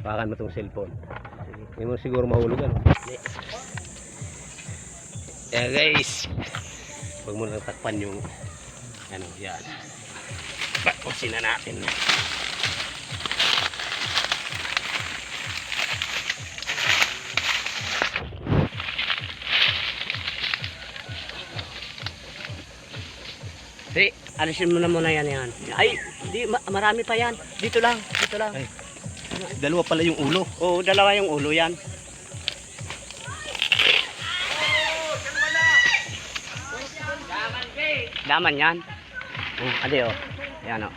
Pakan mo tong cellphone. Hindi mo siguro mahulog ano. Yeah guys. Huwag mo lang takpan yung ano yan. Papusin na natin. Di, alisin mo na muna yan yan. Ay, di, ma- marami pa yan. Dito lang, dito lang. Ay. Dalawa pala yung ulo. Oo, dalawa yung ulo yan. Daman yan. Oh, ade oh. Yan oh.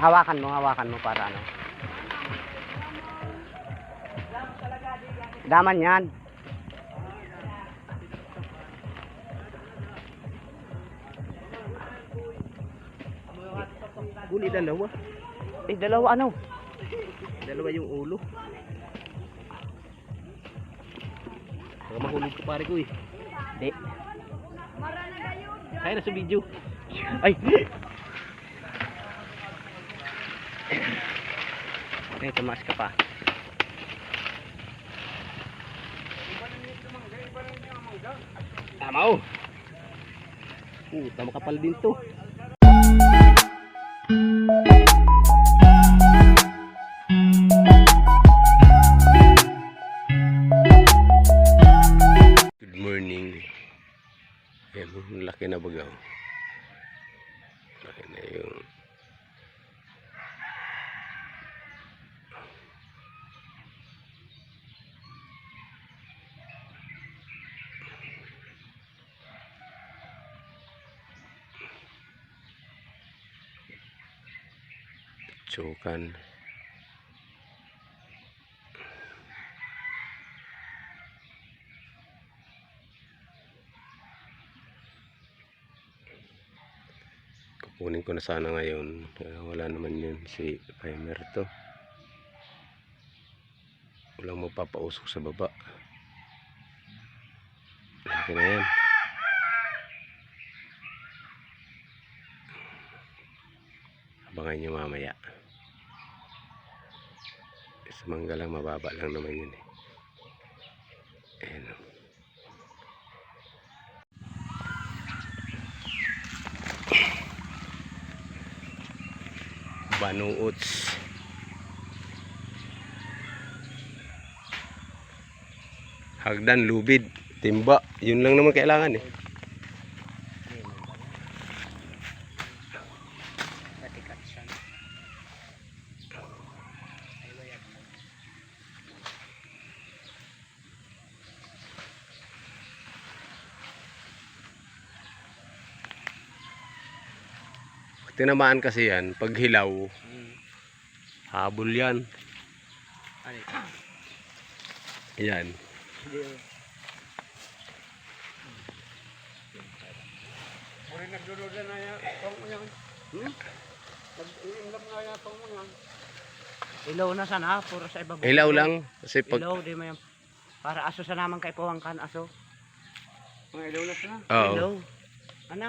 Hawakan mo, hawakan mo para ano. Daman yan. Uli dalawa. Eh, dalawa ano? Dalawa yung ulo. Baka mahulog ko pare ko eh. Di. Kaya na sa video. Ay! Ay, tumaas ka pa. Tama oh. Uh, tama kapal din to. Tsukan. kukunin ko na sana ngayon. Wala naman yun si timer to walang magpapausok sa baba. Laki na yan. Abangan nyo mamaya sa mangga lang mababa lang naman yun eh. Ayan banuots hagdan lubid timba. Yun lang naman kailangan eh tinamaan kasi yan pag hilaw habol yan yan Ilaw na sana, puro sa ibabaw. hilaw lang kasi pag Ilaw, di yan. Para aso sa naman kay puwang kan aso. Mga ilaw na sana. Oo. Ilaw. Ano?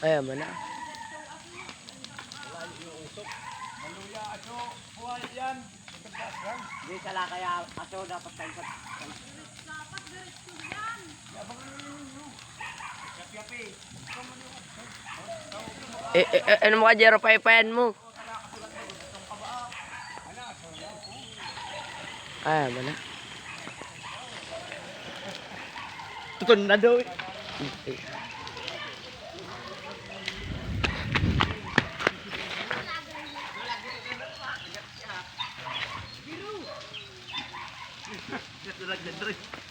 Ayaw mo na. Di sala kaya aso dapat kayo sa... Dapat Eh, eh, eh, ano mo ka, Jero? Paipayan mo. Ay, mana? Tutun na daw.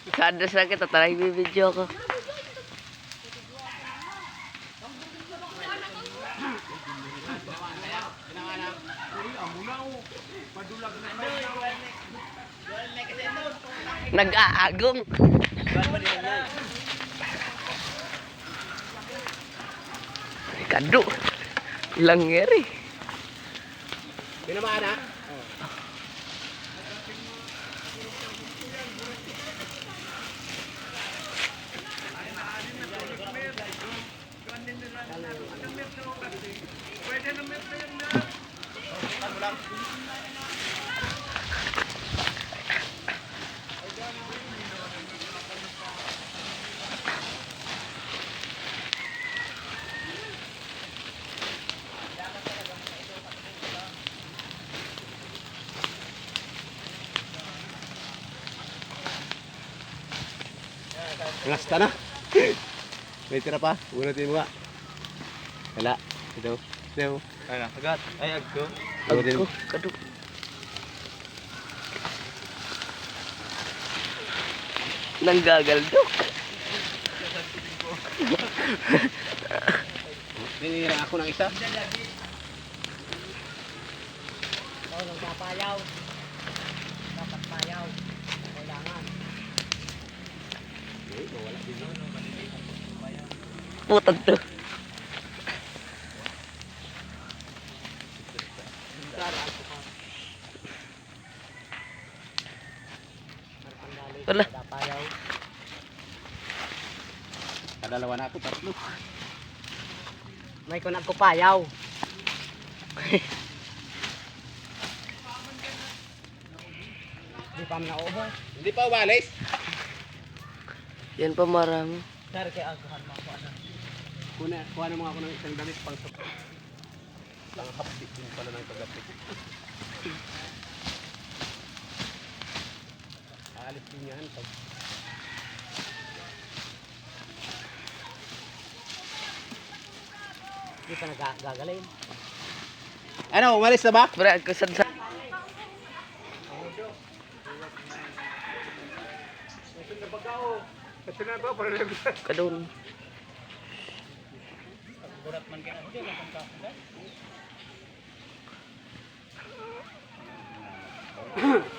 Kada sa kita, taray bibidyo ko. Nag-aagong. Kado. Langeri. Pinamaan ha? Ngasta na. May tira pa. Unatin mo nga. Wala. Ito. Ito. Ano? Agad. Ay, agko. Agko. Kado. Nanggagaldok. Ninira ako ng isa. Oh, nagpapayaw. Dapat payaw. Kailangan. Putad to. Wala. Kadalawa na ako. Tatlo. May kunag ko payaw. Di pa na ubo. Hindi pa umalis. Yan pa marami. Dari kay alcohol ako ano. Kuna, kuha na mga ako ng isang damit pang sa... Lang hapdi din pala ng kagabi. Aalis din yan. Pag... Di pa nagagaling. Ano, umalis na ba? Bra, kusad sa... Kadun.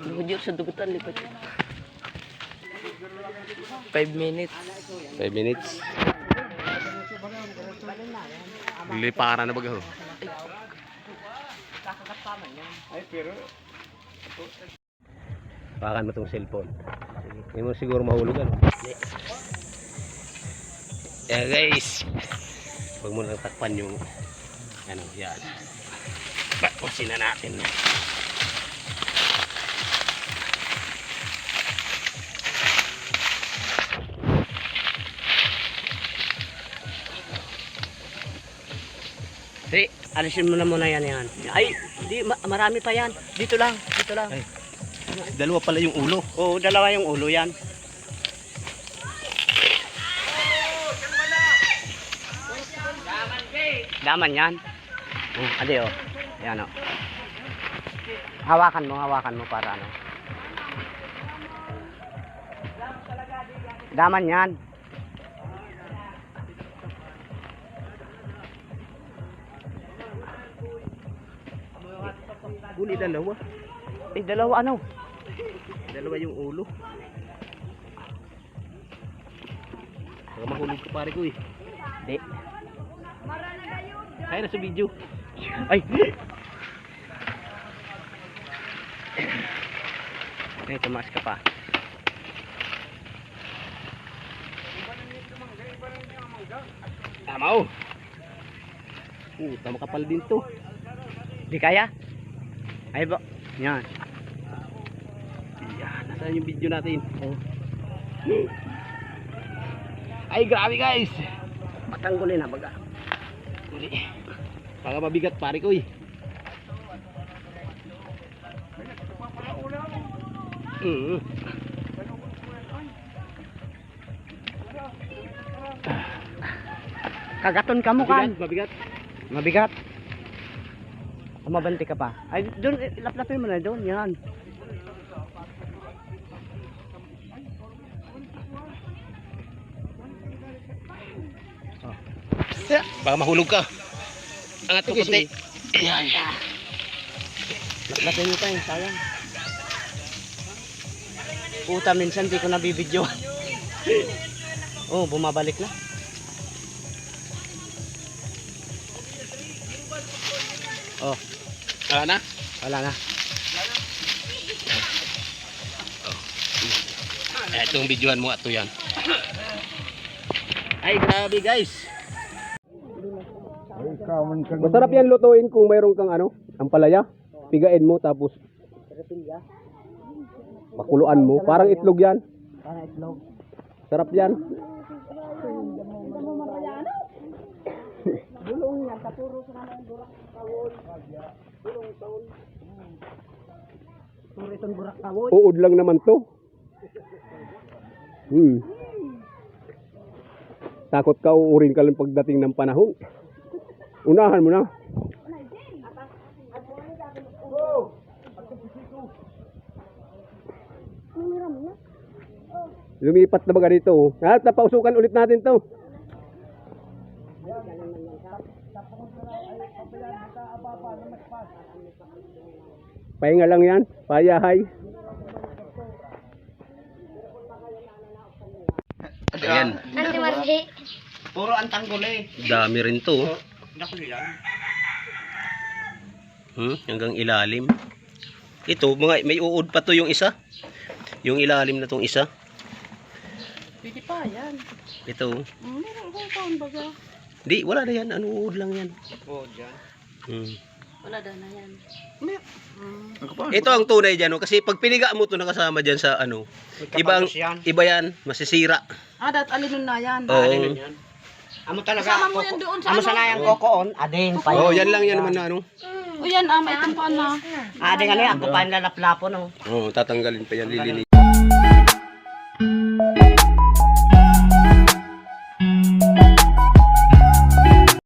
Lujur sa dugutan lipat. 5 minutes. 5 minutes. Liparan na baga ho. Pakan mo tong cellphone. Hindi mo siguro mahulog ano. Yeah guys. Huwag mo lang takpan yung ano, yan. Bakusin na natin. Alisin mo na muna yan yan. Ay, di, ma- marami pa yan. Dito lang, dito lang. Ay. Dalawa pala yung ulo. Oo, dalawa yung ulo yan. Daman yan. Oh, ade oh. Yan oh. Hawakan mo, hawakan mo para ano. Daman yan. Uli dalawa. Eh, dalawa ano? Dalawa yung ulo. Baka mahulog ko pare ko eh. Hindi. Kaya na sa video. Ay! Ay, tumaas ka pa. Tama oh. Uh, tama kapal din to. Di kaya? Ay ba? Yan. Yan, nasaan yung video natin? Ay, grabe guys! Patanggulin na baga. Uli. Baka mabigat pare ko eh. Mm. Kagaton ka mo kan. Mabigat, mabigat. Mabigat. Umabanti ka pa. Ay, doon, laplapin mo na doon. Yan. Baka mahulog ka. Angat mo konti. Ayan. Laplapin mo tayo. Sayang. Puta, minsan di ko nabibidyo. oh, bumabalik na. Oh, Ah, na? wala na. Eh, itong videohan mo ato yan. Ay, grabe guys. Masarap yan lutuin kung mayroon kang ano, ang palaya. Pigain mo tapos pakuluan mo. Parang itlog yan. Para itlog. Sarap yan. Puro itong burak kawoy. Uod lang naman to. Hmm. Takot ka uurin ka lang pagdating ng panahon. Unahan mo na. Lumipat na ba dito? At napausukan ulit natin to. Pahinga lang yan. Payahay. Ayan. Ate Marhe. Puro ang tanggol eh. Dami rin to. oh. Hmm, hanggang ilalim. Ito, mga may uod pa to yung isa. Yung ilalim na tong isa. Pwede pa, yan. Ito. Mm, Meron kong taon baga. Di, wala na yan. Ano uod lang yan. Oh, dyan. Hmm. Wala daw na yan. Ito ang tunay dyan, no? kasi pag piniga mo to nakasama dyan sa ano, ibang, yan. iba yan, masisira. Ah, dat alin na yan. Oo. Amo talaga. Kasama mo yan doon sa Amo ano? sa nayang kokoon. Ading pa Oh, yan lang yan naman na ano. O yan, ah, may tumpaan na. Ading ano yan. Ako pa yung lalaplapo no. Oh, tatanggalin pa yan, lilini.